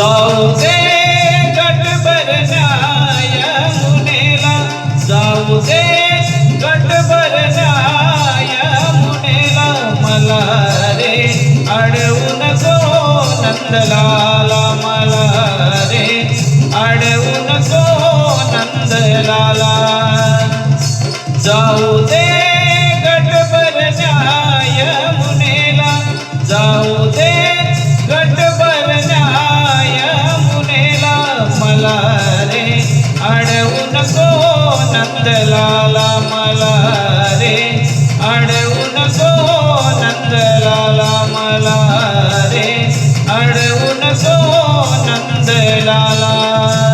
जाऊ दे गटभर न्याय मुनेला जाऊ दे गटभर न्याय मुनेला मला रे अडवू नको नंदलाला. मला रे अडवू नको नंदलाला. जाऊ दे गटभर न्याय मुनेला जाऊ नंदलाला मला रे. अडवू नको नंदलाला मला रे. अडवू नको नंदलाला.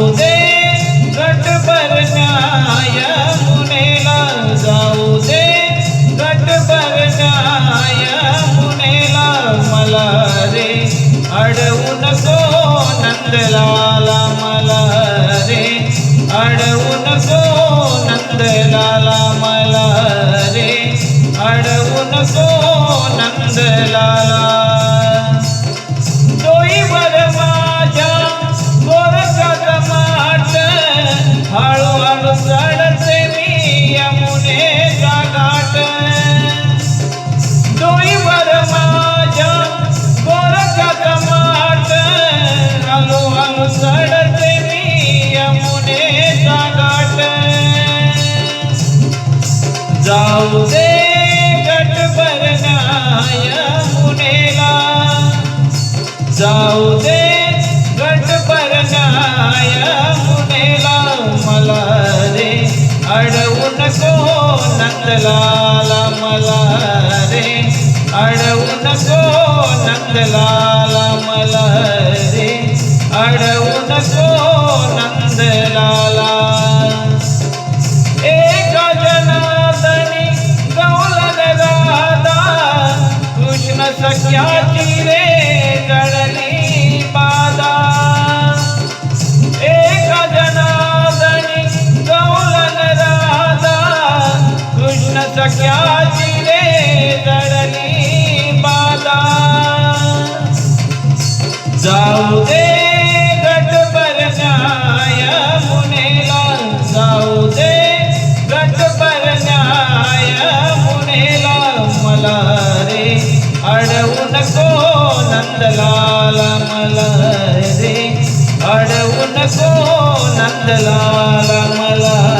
जाऊ जाऊ गट गटभर न्याय मुनेला जाऊ दे गटभर न्याय मुनेला मला रे अडवू नको नंदलाला. मला रे अडवू नको नंदलाला. मला रे अडवू नको सख्याची रे जळली बाधा एका जनादनी गौलन राधा. कृष्ण सख्याची रे जळली बाधा जाऊ दे नंदलाला मला रे